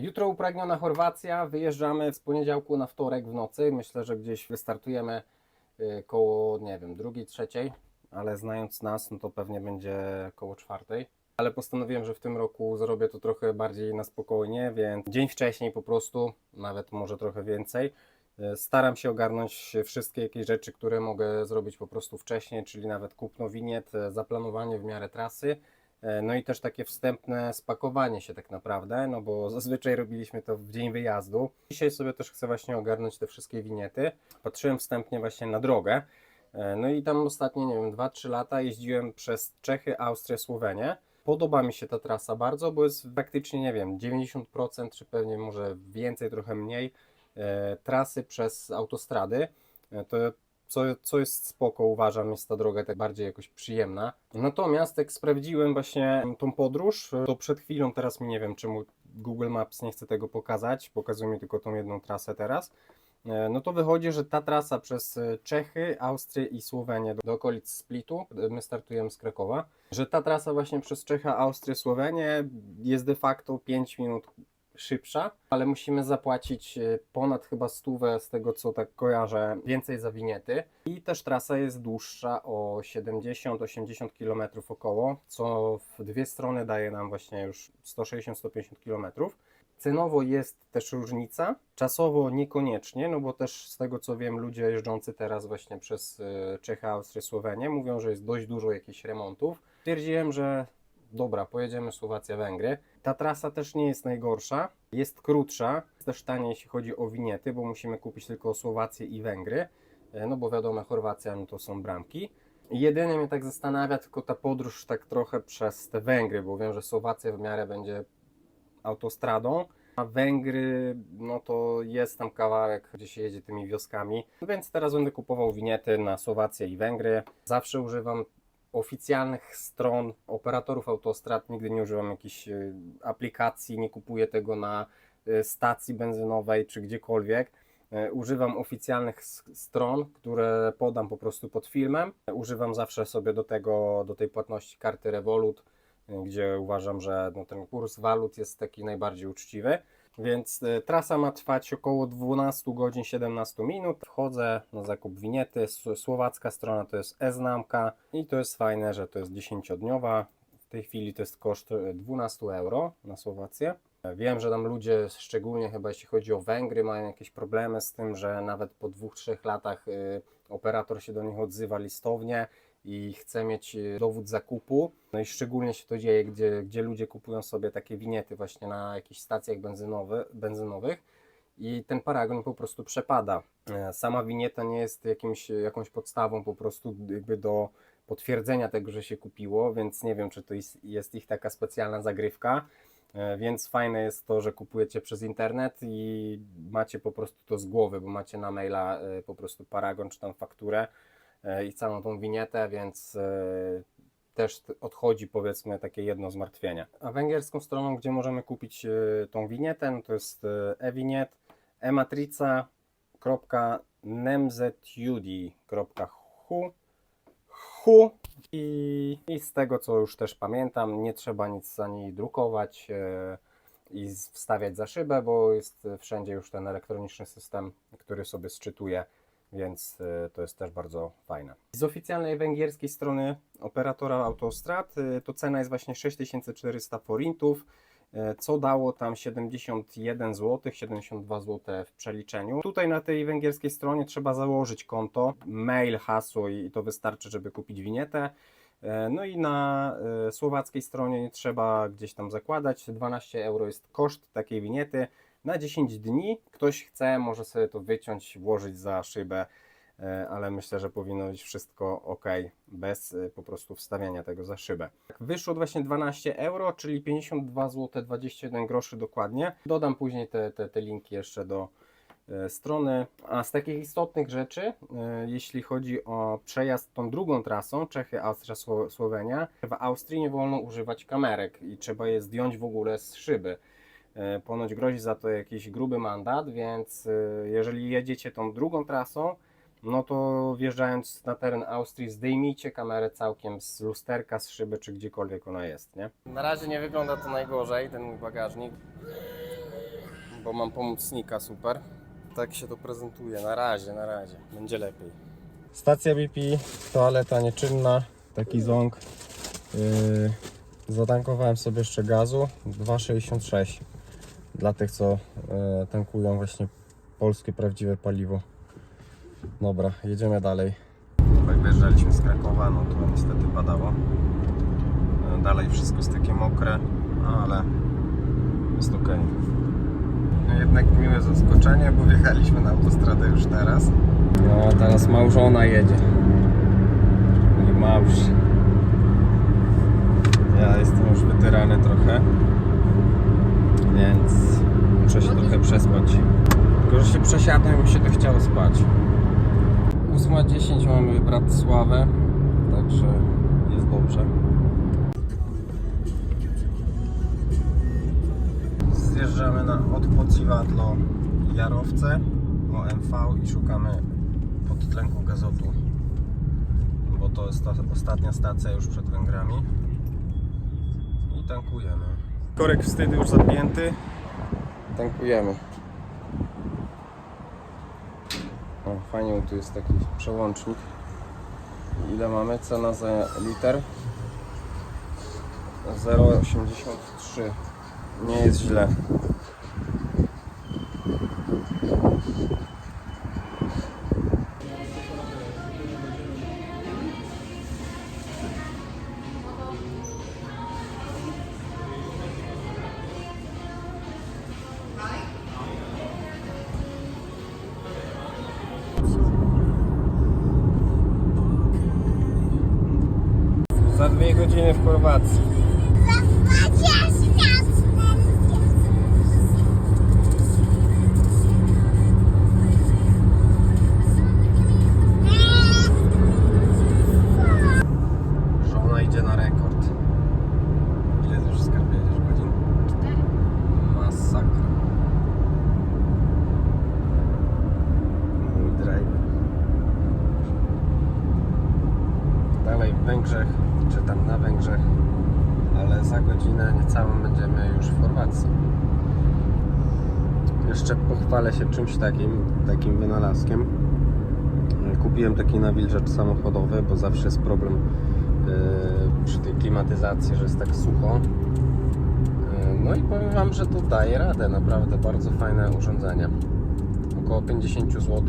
Jutro upragniona Chorwacja, wyjeżdżamy z poniedziałku na wtorek w nocy. Myślę, że gdzieś wystartujemy y, koło, nie wiem, drugiej, trzeciej, ale znając nas, no to pewnie będzie koło czwartej. Ale postanowiłem, że w tym roku zrobię to trochę bardziej na spokojnie, więc dzień wcześniej po prostu, nawet może trochę więcej, y, staram się ogarnąć wszystkie jakieś rzeczy, które mogę zrobić po prostu wcześniej, czyli nawet kupno winiet, y, zaplanowanie w miarę trasy. E, No i też takie wstępne spakowanie się tak naprawdę, no bo zazwyczaj robiliśmy to w dzień wyjazdu. Dzisiaj sobie też chcę właśnie ogarnąć te wszystkie winiety. Patrzyłem wstępnie właśnie na drogę. E, No i tam ostatnie, nie wiem, 2-3 lata jeździłem przez Czechy, Austrię, Słowenię. Podoba mi się ta trasa bardzo, bo jest praktycznie, nie wiem, 90% czy pewnie może więcej, trochę mniej e, trasy przez autostrady. To co, co jest spoko, uważam, jest ta droga tak bardziej jakoś przyjemna. Natomiast jak sprawdziłem właśnie tą podróż, to przed chwilą, teraz mi nie wiem czemu Google Maps nie chce tego pokazać, pokazuje mi tylko tą jedną trasę teraz, E, no to wychodzi, że ta trasa przez e, Czechy, Austrię i Słowenię do, okolic Splitu, e, my startujemy z Krakowa, że ta trasa właśnie przez Czechy, Austrię, Słowenię jest de facto 5 minut szybsza, ale musimy zapłacić e, ponad chyba stówę z tego co tak kojarzę, więcej za winiety. I też trasa jest dłuższa o 70-80 km około, co w dwie strony daje nam właśnie już 160-150 km. Cenowo jest też różnica, czasowo niekoniecznie, no bo też z tego co wiem, ludzie jeżdżący teraz właśnie przez e, Czechy, Austrię, Słowenię mówią, że jest dość dużo jakichś remontów. Stwierdziłem, że dobra, pojedziemy Słowacja, Węgry. Ta trasa też nie jest najgorsza, jest krótsza, jest też tania jeśli chodzi o winiety, bo musimy kupić tylko Słowację i Węgry, e, no bo wiadomo, Chorwacja no to są bramki. Jedynie mnie tak zastanawia tylko ta podróż tak trochę przez te Węgry, bo wiem, że Słowacja w miarę będzie autostradą, a Węgry, no to jest tam kawałek, gdzie się jedzie tymi wioskami. Więc teraz będę kupował winiety na Słowację i Węgry. Zawsze używam oficjalnych stron operatorów autostrad, nigdy nie używam jakichś y, aplikacji, nie kupuję tego na y, stacji benzynowej czy gdziekolwiek. E, Używam oficjalnych stron, które podam po prostu pod filmem. Używam zawsze sobie do tego, do tej płatności karty Revolut, gdzie uważam, że no, ten kurs walut jest taki najbardziej uczciwy. Więc y, trasa ma trwać około 12 godzin 17 minut. Wchodzę na zakup winiety. Słowacka strona to jest e-znamka i to jest fajne, że to jest 10-dniowa. W tej chwili to jest koszt y, 12 euro na Słowację. Wiem, że tam ludzie, szczególnie chyba jeśli chodzi o Węgry, mają jakieś problemy z tym, że nawet po dwóch, trzech latach operator się do nich odzywa listownie i chce mieć y, dowód zakupu. No i szczególnie się to dzieje, gdzie, gdzie ludzie kupują sobie takie winiety właśnie na jakichś stacjach benzynowy, benzynowych i ten paragon po prostu przepada. E, Sama winieta nie jest jakimś, jakąś podstawą po prostu jakby do potwierdzenia tego, że się kupiło, więc nie wiem, czy to jest, ich taka specjalna zagrywka. E, Więc fajne jest to, że kupujecie przez internet i macie po prostu to z głowy, bo macie na maila e, po prostu paragon czy tam fakturę e, i całą tą winietę, więc e, też odchodzi powiedzmy takie jedno zmartwienie. A węgierską stroną, gdzie możemy kupić e, tą winietę, no to jest e, e-winiet ematrica.nemzetjudi.hu hu i, i z tego co już też pamiętam, nie trzeba nic za niej drukować e, i wstawiać za szybę, bo jest wszędzie już ten elektroniczny system, który sobie sczytuje, więc e, to jest też bardzo fajne. Z oficjalnej węgierskiej strony operatora autostrad e, to cena jest właśnie 6400 forintów, e, co dało tam 71 zł, 72 zł w przeliczeniu. Tutaj na tej węgierskiej stronie trzeba założyć konto, mail, hasło i to wystarczy, żeby kupić winietę. No i na słowackiej stronie nie trzeba gdzieś tam zakładać. 12 euro jest koszt takiej winiety na 10 dni. Ktoś chce, może sobie to wyciąć, włożyć za szybę, e, ale myślę, że powinno być wszystko ok, bez e, po prostu wstawiania tego za szybę. Wyszło właśnie 12 euro, czyli 52 zł 21 groszy dokładnie. Dodam później te, te, te linki jeszcze do e, strony. A z takich istotnych rzeczy, jeśli chodzi o przejazd tą drugą trasą, Czechy, Austria, Sło- Słowenia, w Austrii nie wolno używać kamerek i trzeba je zdjąć w ogóle z szyby. E, Ponoć grozi za to jakiś gruby mandat, więc e, jeżeli jedziecie tą drugą trasą, no to wjeżdżając na teren Austrii zdejmijcie kamerę całkiem z lusterka, z szyby czy gdziekolwiek ona jest, nie? Na razie nie wygląda to najgorzej, ten mój bagażnik. bo mam pomocnika super. Tak się to prezentuje. Na razie, na razie. Będzie lepiej. Stacja BP, toaleta nieczynna, taki ząg. Yy, zatankowałem sobie jeszcze gazu 2,66 dla tych, co yy, tankują właśnie polskie prawdziwe paliwo. Dobra, jedziemy dalej. Jak wyjeżdżaliśmy z Krakowa, no to niestety padało. Yy, Dalej wszystko jest takie mokre, no ale jest ok. Jednak miłe zaskoczenie, bo wjechaliśmy na autostradę już teraz. No, teraz małżona jedzie. I małż. Ja jestem już wytyrany trochę, więc muszę się trochę przespać. Tylko, że się przesiadłem mi się to chciało spać. 8.10 mamy Bratysławę, także jest dobrze. Zjeżdżamy na, od Pociwadlo Jarowce OMV i szukamy podtlenku gazotu, bo to jest ta ostatnia stacja już przed Węgrami i tankujemy. Korek wstydu już zapięty, tankujemy. O, fajnie, tu jest taki przełącznik. Ile mamy? Cena za liter? 0,83 nie jest źle. Dwie godziny w Chorwacji. Za godzinę niecałą będziemy już w Chorwacji. Jeszcze pochwalę się czymś takim, takim wynalazkiem. Kupiłem taki nawilżacz samochodowy, bo zawsze jest problem yy, przy tej klimatyzacji, że jest tak sucho. Yy, No i powiem Wam, że to daje radę, naprawdę bardzo fajne urządzenie. Około 50 zł,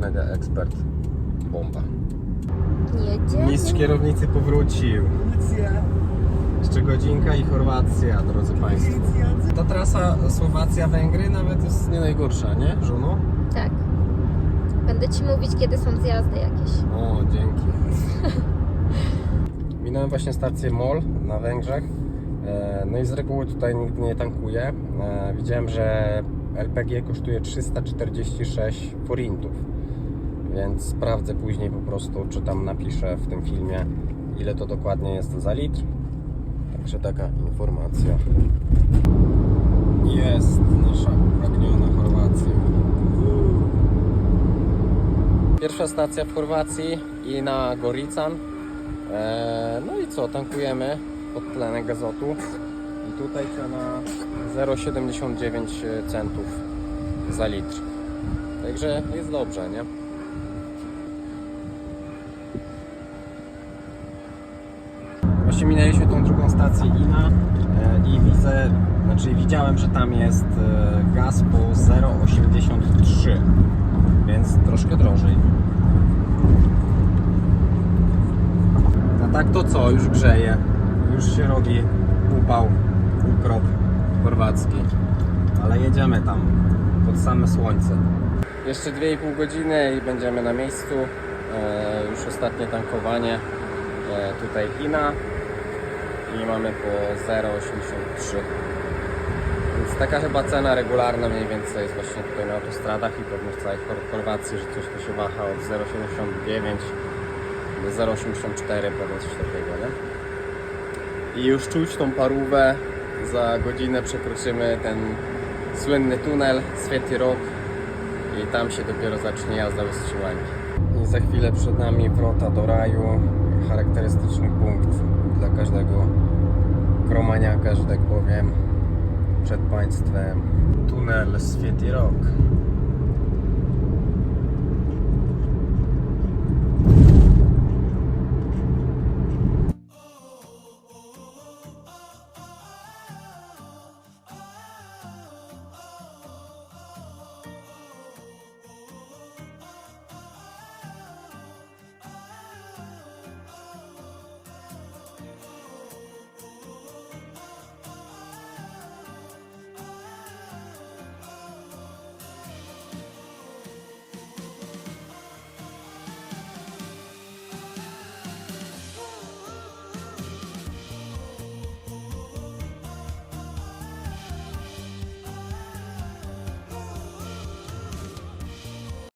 mega ekspert, bomba. Jedziemy. Mistrz kierownicy powrócił. Jeszcze godzinka i Chorwacja, drodzy Państwo. Ta trasa Słowacja-Węgry nawet jest nie najgorsza, nie, żono? Tak. Będę ci mówić, kiedy są zjazdy jakieś. O, dzięki. Minąłem właśnie stację MOL na Węgrzech. E, No i z reguły tutaj nigdy nie tankuję. E, Widziałem, że LPG kosztuje 346 forintów. Więc sprawdzę później po prostu, czy tam napiszę w tym filmie, ile to dokładnie jest za litr. Także taka informacja. Jest nasza upragniona Chorwacja. Pierwsza stacja w Chorwacji i na Gorican. Eee, no i co, tankujemy podtlenek gazotu. I tutaj cena 0,79 centów za litr. Także jest dobrze, nie? Właśnie minęliśmy tą drugą stację INA e, i widzę, znaczy widziałem, że tam jest e, gaz po 0,83 więc troszkę drożej. A tak to co? Już grzeje. Już się robi upał, ukrop chorwacki. Ale jedziemy tam pod same słońce. Jeszcze 2,5 godziny i będziemy na miejscu. E, już ostatnie tankowanie. Tutaj INA i mamy po 0,83. Więc taka chyba cena regularna mniej więcej jest właśnie tutaj na autostradach i pewnie w całej Chor- Chorwacji, że coś tu się waha od 0,79 do 0,84 pewnie coś takiego, nie? I już czuć tą parówę, za godzinę przekroczymy ten słynny tunel Swiety Rok i tam się dopiero zacznie jazda Ustrzyłanki. I za chwilę przed nami wrota do raju, charakterystyczny punkt dla każdego kromaniaka, że tak powiem przed państwem. Tunel świeci rok.